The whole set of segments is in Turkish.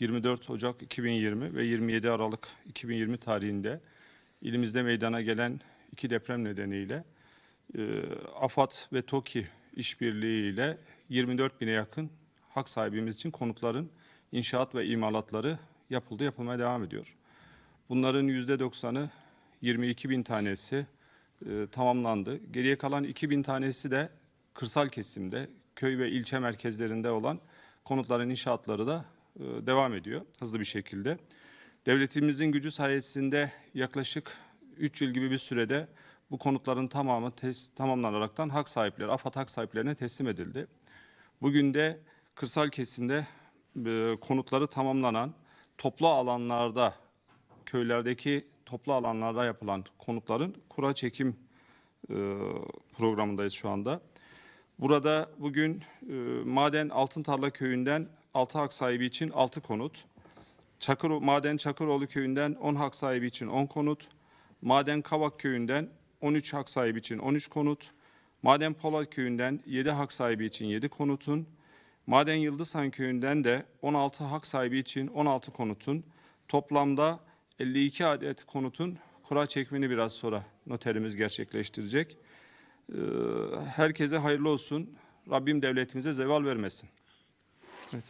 24 Ocak 2020 ve 27 Aralık 2020 tarihinde ilimizde meydana gelen iki deprem nedeniyle e, AFAD ve TOKİ işbirliğiyle 24 bine yakın hak sahibimiz için konutların inşaat ve imalatları yapıldı, yapılmaya devam ediyor. Bunların %90'ı 22 bin tanesi e, tamamlandı. Geriye kalan 2 bin tanesi de kırsal kesimde, köy ve ilçe merkezlerinde olan konutların inşaatları da devam ediyor hızlı bir şekilde. Devletimizin gücü sayesinde yaklaşık 3 yıl gibi bir sürede bu konutların tamamı tamamlanaraktan hak sahipleri, AFAD hak sahiplerine teslim edildi. Bugün de kırsal kesimde e, konutları tamamlanan toplu alanlarda, köylerdeki toplu alanlarda yapılan konutların kura çekim e, programındayız şu anda. Burada bugün e, Maden Altıntarla Köyü'nden 6 hak sahibi için 6 konut, Çakır, Maden Çakıroğlu Köyü'nden 10 hak sahibi için 10 konut, Maden Kavak Köyü'nden 13 hak sahibi için 13 konut, Maden Polat Köyü'nden 7 hak sahibi için 7 konutun, Maden Yıldızhan Köyü'nden de 16 hak sahibi için 16 konutun, toplamda 52 adet konutun kura çekimini biraz sonra noterimiz gerçekleştirecek. Ee, Herkese hayırlı olsun. Rabbim devletimize zeval vermesin. Evet.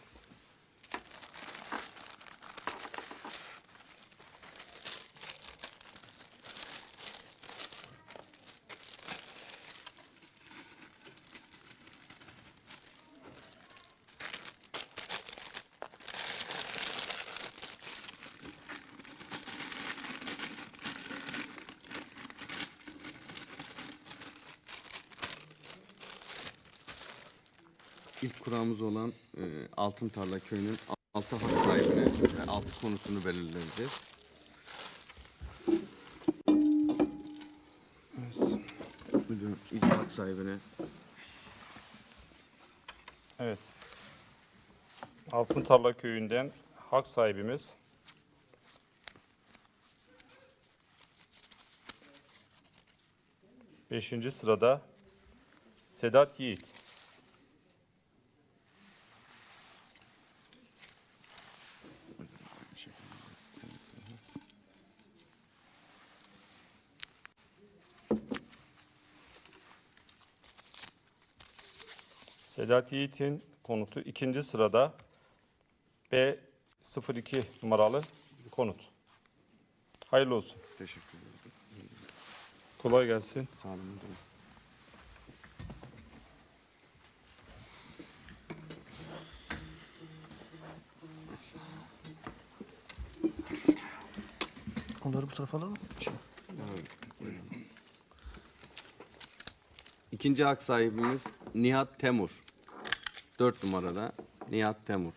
İlk kuramız olan e, Altın Tarla Köyü'nün altı hak sahibine ve altı konusunu belirleyeceğiz. Müdürüm ilk hak sahibine Evet. Altın Tarla Köyü'nden hak sahibimiz Beşinci sırada Sedat Yiğit. Sedat Yiğit'in konutu ikinci sırada B02 numaralı konut. Hayırlı olsun. teşekkür ederim. Kolay gelsin. Sağ olun. Onları bu tarafa alalım. İkinci hak sahibimiz Nihat Temur. Dört numarada Nihat Temur.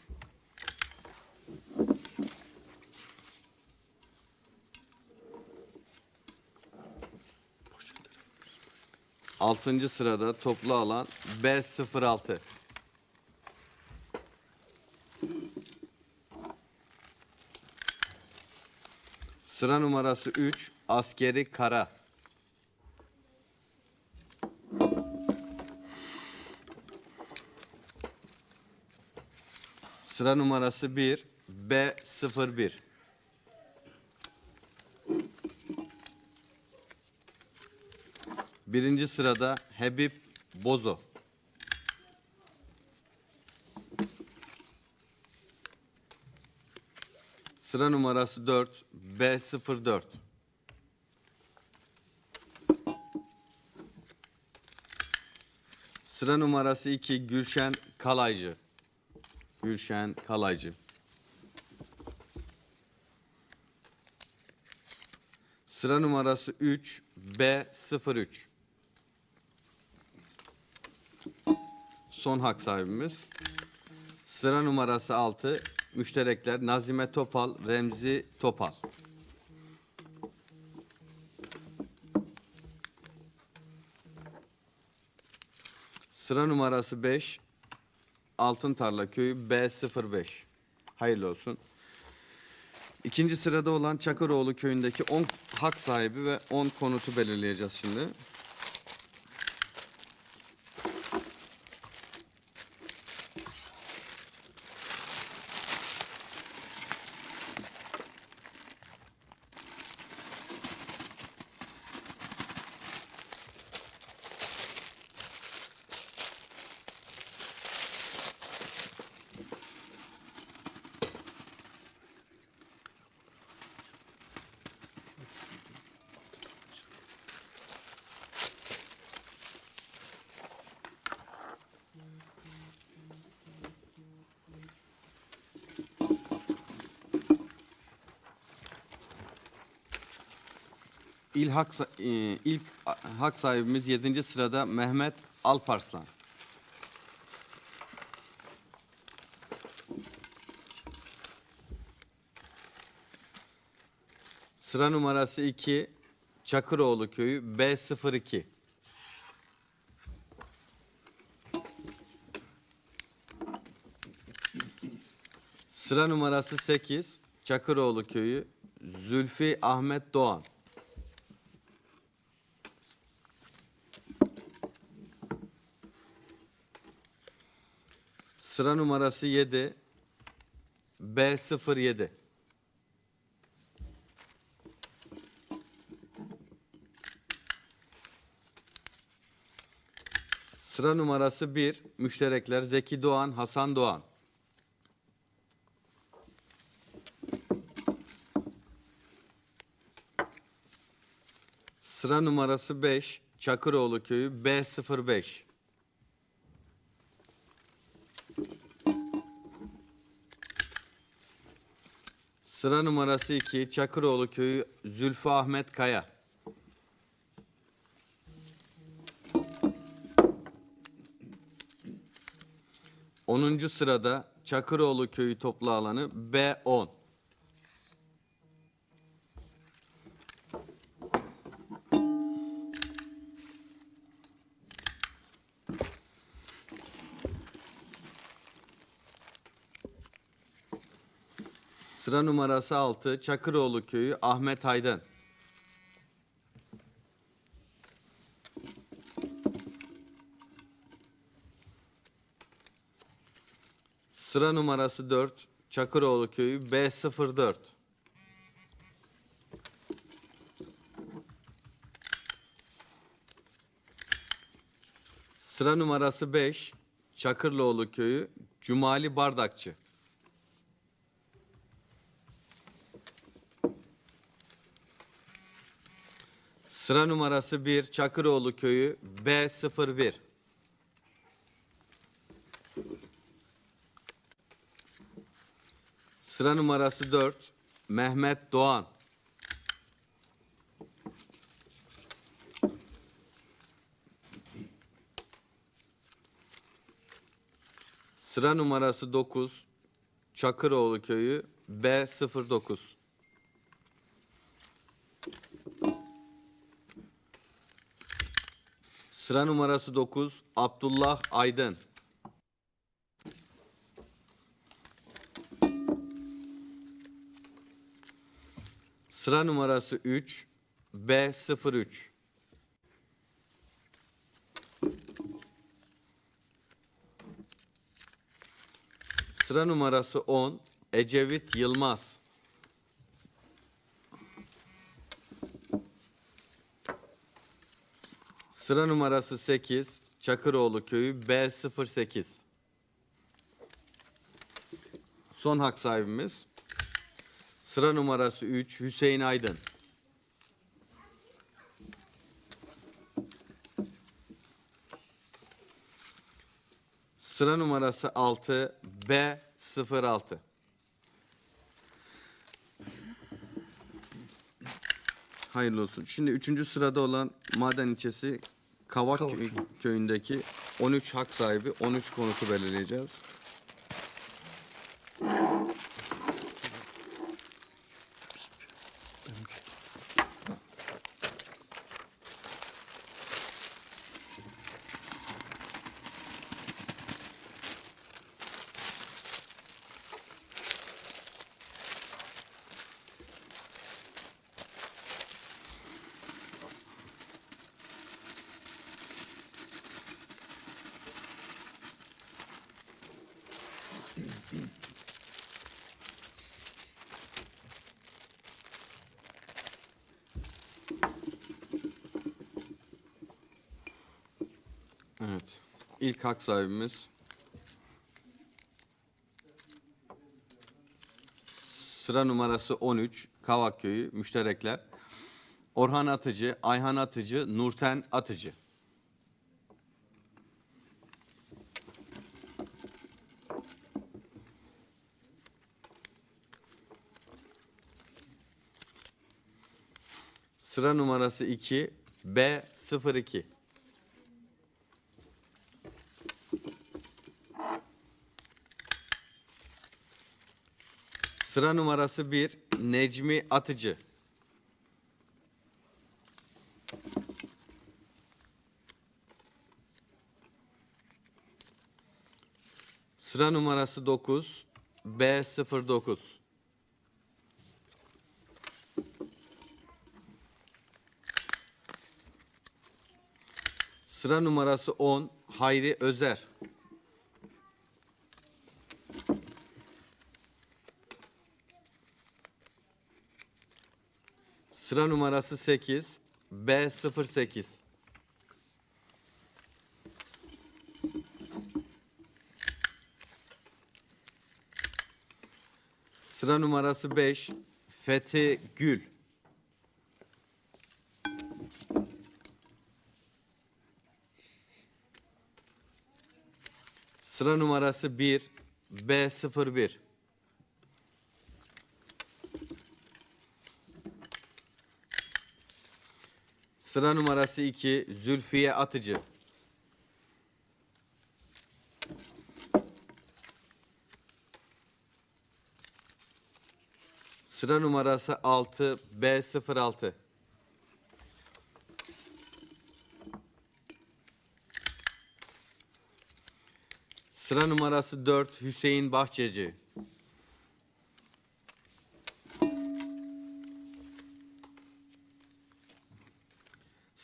Altıncı sırada toplu alan B06. Sıra numarası 3 Askeri Kara. Sıra numarası 1 B01. Birinci sırada Habib Bozo. Sıra numarası 4 B04. Sıra numarası 2 Gülşen Kalaycı. Gülşen Kalaycı. Sıra numarası 3 B03. Son hak sahibimiz. Sıra numarası 6 müşterekler Nazime Topal, Remzi Topal. Sıra numarası 5 Altın Tarla Köyü B05. Hayırlı olsun. İkinci sırada olan Çakıroğlu köyündeki 10 hak sahibi ve 10 konutu belirleyeceğiz şimdi. İl hak, e, ilk hak sahibimiz 7. sırada Mehmet Alparslan. Sıra numarası 2 Çakıroğlu köyü B02. Sıra numarası 8 Çakıroğlu köyü Zülfi Ahmet Doğan. Sıra numarası 7 B07. Sıra numarası 1 müşterekler Zeki Doğan, Hasan Doğan. Sıra numarası 5 Çakıroğlu köyü B05. Sıra numarası 2 Çakıroğlu köyü Zülfü Ahmet Kaya. Onuncu sırada Çakıroğlu köyü toplu alanı B10. Sıra numarası 6 Çakıroğlu köyü Ahmet Aydın. Sıra numarası 4 Çakıroğlu köyü B04. Sıra numarası 5 Çakırlıoğlu köyü Cumali Bardakçı. Sıra numarası 1 Çakıroğlu köyü B01. Sıra numarası 4 Mehmet Doğan. Sıra numarası 9 Çakıroğlu köyü B09. Sıra numarası 9 Abdullah Aydın. Sıra numarası 3 B03. Sıra numarası 10 Ecevit Yılmaz. Sıra numarası 8 Çakıroğlu köyü B08. Son hak sahibimiz. Sıra numarası 3 Hüseyin Aydın. Sıra numarası 6 B06. Hayırlı olsun. Şimdi üçüncü sırada olan maden ilçesi Kavak, Kavak. Kö- köyündeki 13 hak sahibi 13 konutu belirleyeceğiz. Evet. İlk hak sahibimiz sıra numarası 13 Kavak Köyü müşterekler. Orhan Atıcı, Ayhan Atıcı, Nurten Atıcı. Sıra numarası 2 B02. Sıra numarası 1 Necmi Atıcı. Sıra numarası 9 B09. Sıra numarası 10 Hayri Özer. Sıra numarası 8 B08. Sıra numarası 5 Fethi Gül. Sıra numarası 1 B01. Sıra numarası 2 Zülfiye Atıcı. Sıra numarası 6 B06. Sıra numarası 4 Hüseyin Bahçeci.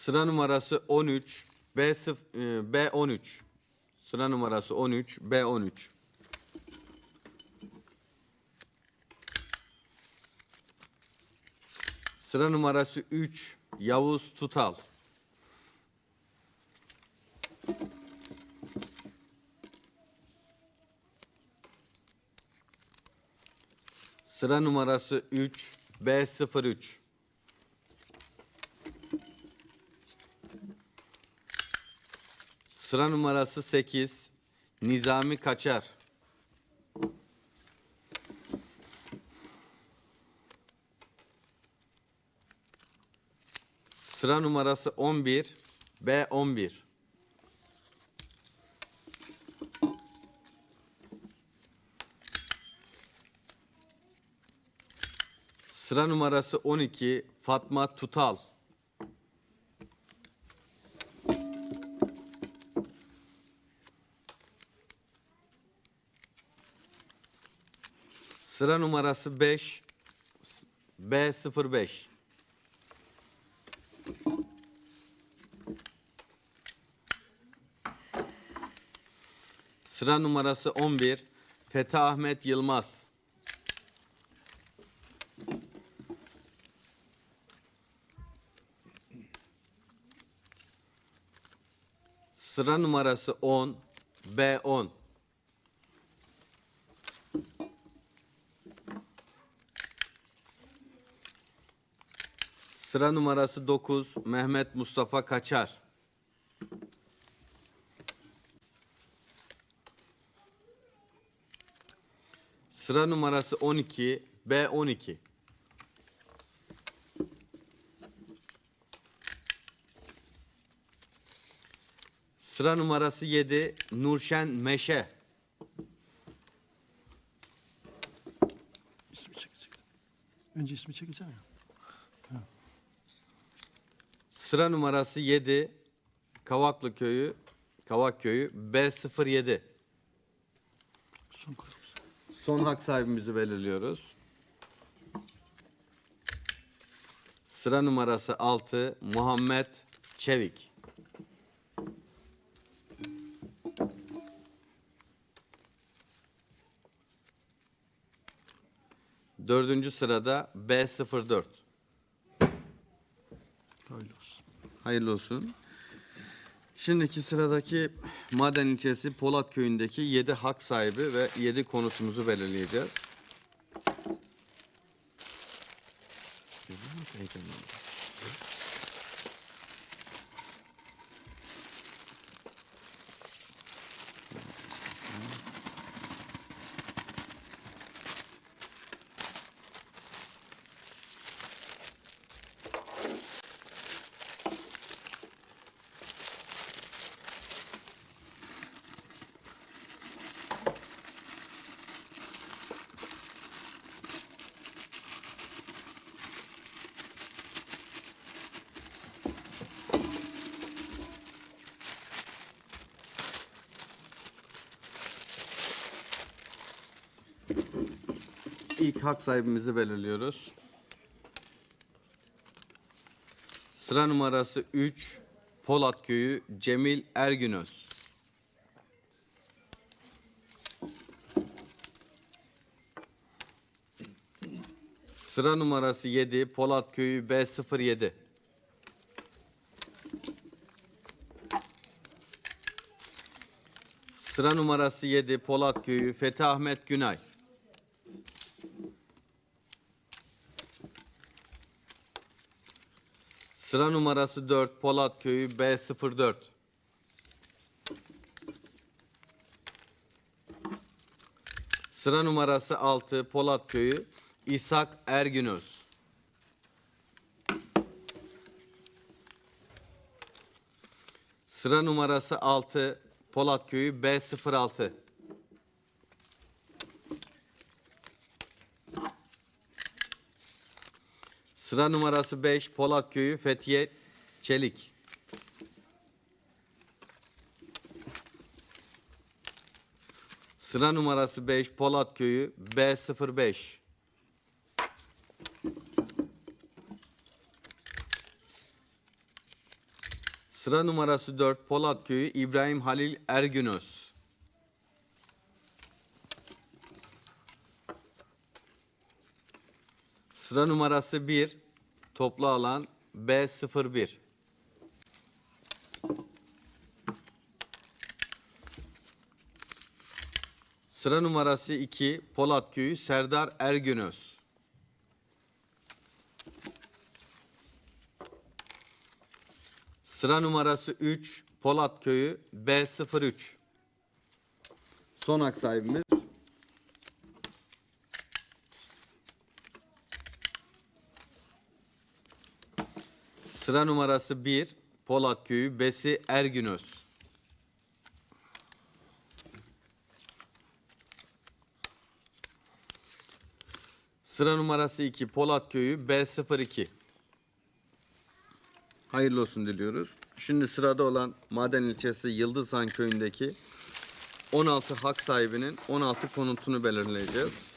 Sıra numarası 13 B0 e, B13. Sıra numarası 13 B13. Sıra numarası 3 Yavuz Tutal. Sıra numarası 3 B03. Sıra numarası 8 Nizami Kaçar. Sıra numarası 11 B11. Sıra numarası 12 Fatma Tutal. Sıra numarası 5 B05. Sıra numarası 11 Fethi Ahmet Yılmaz. Sıra numarası 10 B10. Sıra numarası 9 Mehmet Mustafa Kaçar. Sıra numarası 12 B12. Sıra numarası 7 Nurşen Meşe. İsmi çekecek. Önce ismi çekeceğim ya. Sıra numarası 7 Kavaklı Köyü Kavak Köyü B07. Son hak sahibimizi belirliyoruz. Sıra numarası 6 Muhammed Çevik. Dördüncü sırada B04. Hayırlı olsun. Şimdiki sıradaki Maden ilçesi Polat köyündeki 7 hak sahibi ve 7 konutumuzu belirleyeceğiz. Heyecanlandım. İlk hak sahibimizi belirliyoruz. Sıra numarası 3 Polat Köyü Cemil Ergünöz. Sıra numarası 7 Polat Köyü B07. Sıra numarası 7 Polat Köyü Fethi Ahmet Günay. Sıra numarası 4 Polat Köyü B04. Sıra numarası 6 Polat Köyü İshak Ergünöz. Sıra numarası 6 Polat Köyü B06. Sıra numarası 5 Polat Köyü Fethiye Çelik. Sıra numarası 5 Polat Köyü B05. Sıra numarası 4 Polat Köyü İbrahim Halil Ergünöz. Sıra numarası 1 toplu alan B01. Sıra numarası 2 Polat Köyü Serdar Ergünöz. Sıra numarası 3 Polat Köyü B03. Son hak sahibimiz. Sıra numarası 1 Polat Köyü Besi Ergünöz. Sıra numarası 2 Polat Köyü B02. Hayırlı olsun diliyoruz. Şimdi sırada olan Maden ilçesi Yıldızhan köyündeki 16 hak sahibinin 16 konutunu belirleyeceğiz.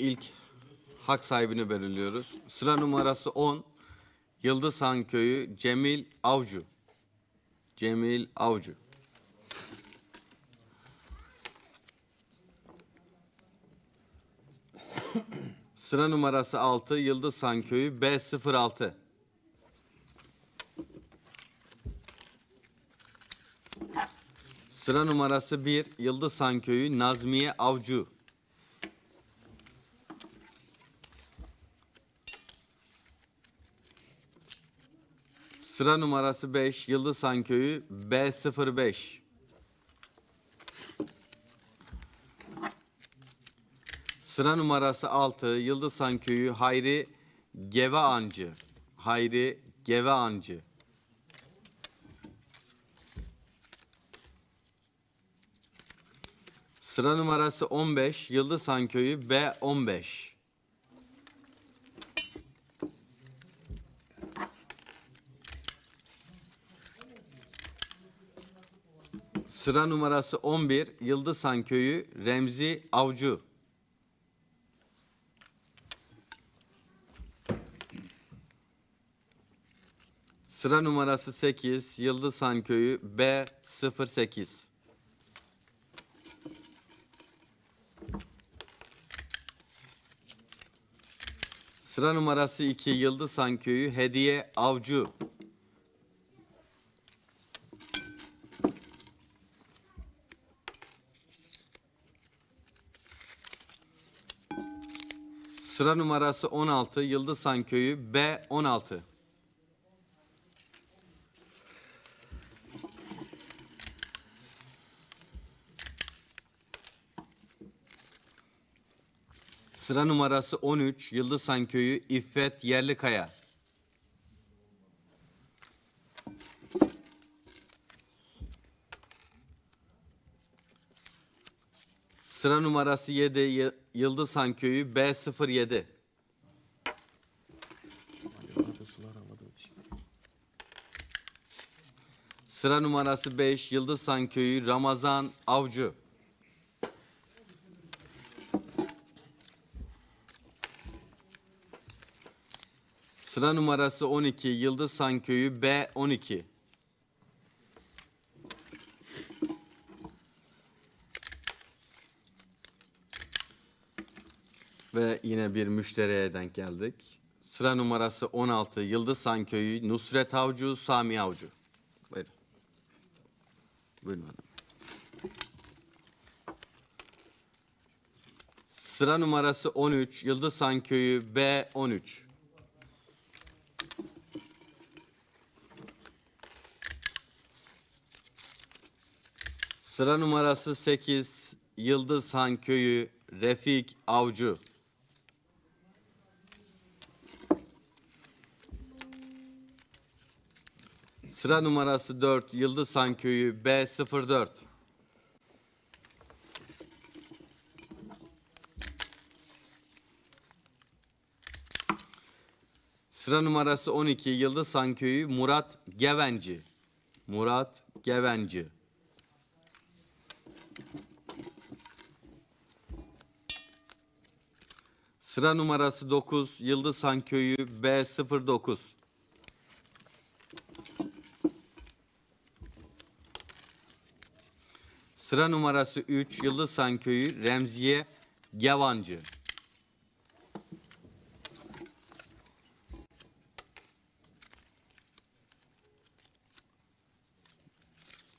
İlk hak sahibini belirliyoruz. Sıra numarası 10 Yıldızhan köyü Cemil Avcı. Cemil Avcı. Sıra numarası 6 Yıldızhan köyü B06. Sıra numarası 1 Yıldızhan köyü Nazmiye Avcı. Sıra numarası 5 Yıldızhan köyü B05. Sıra numarası 6 Yıldızhan köyü Hayri Geveancı. Hayri Geveancı. Sıra numarası 15 Yıldızhan köyü B15. Sıra numarası 11 Yıldızhan köyü Remzi Avcı. Sıra numarası 8 Yıldızhan köyü B08. Sıra numarası 2 Yıldızhan köyü Hediye Avcı. Sıra numarası 16 Yıldızhan Köyü B16. Sıra numarası 13 Yıldızhan Köyü İffet Yerlikaya. Sıra numarası 7 Y- Yıldızhan Köyü B07. Sıra numarası 5 Yıldızhan Köyü Ramazan Avcı. Sıra numarası 12 Yıldızhan Köyü B12. Ve yine bir müşteriye denk geldik. Sıra numarası 16 Yıldızhan Köyü Nusret Avcı Sami Avcı. Buyurun. Buyurun hanım. Sıra numarası 13 Yıldızhan Köyü B13. Sıra numarası 8 Yıldızhan Köyü Refik Avcı. Sıra numarası 4 Yıldızhan Köyü B04. Sıra numarası 12 Yıldızhan Köyü Murat Gevenci. Murat Gevenci. Sıra numarası 9 Yıldızhan Köyü B09. Sıra numarası 3 Yıldızhan Köyü Remziye Yavancı.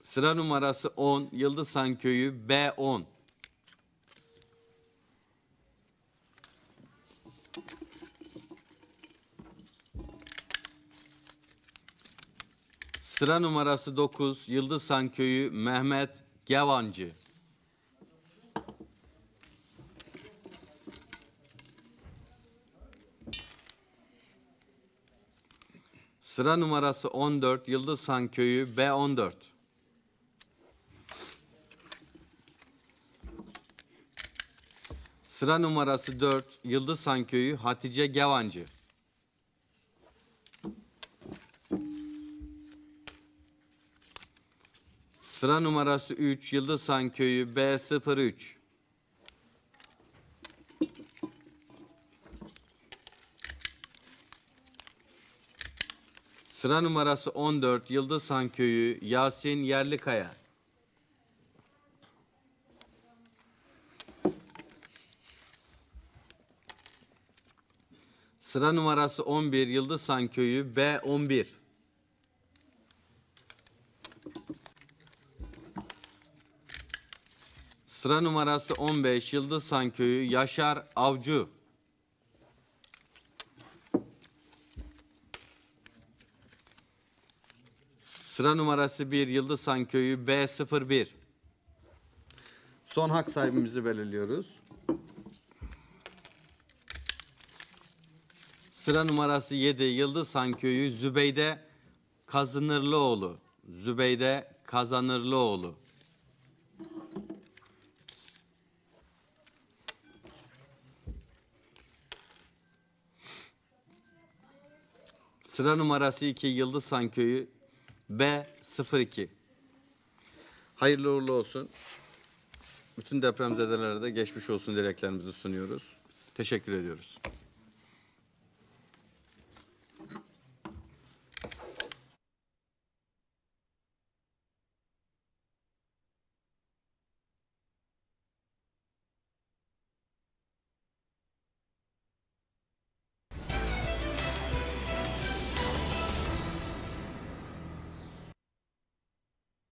Sıra numarası 10 Yıldızhan Köyü B10. Sıra numarası 9 Yıldızhan Köyü Mehmet Gevancı. Sıra numarası 14 Yıldızhan Köyü B14. Sıra numarası 4 Yıldızhan Köyü Hatice Gevancı. Sıra numarası 3 Yıldızhan Köyü B03. Sıra numarası 14 Yıldızhan Köyü Yasin Yerlikaya. Sıra numarası 11 Yıldızhan Köyü B11. Sıra numarası 15 Yıldızhan Köyü Yaşar Avcı. Sıra numarası 1 Yıldızhan Köyü B01. Son hak sahibimizi belirliyoruz. Sıra numarası 7 Yıldızhan Köyü Zübeyde Kazanırlıoğlu. Zübeyde Kazanırlıoğlu. Sıra numarası 2 Yıldızhan Köyü B02. Hayırlı uğurlu olsun. Bütün depremzedelere de geçmiş olsun dileklerimizi sunuyoruz. Teşekkür ediyoruz.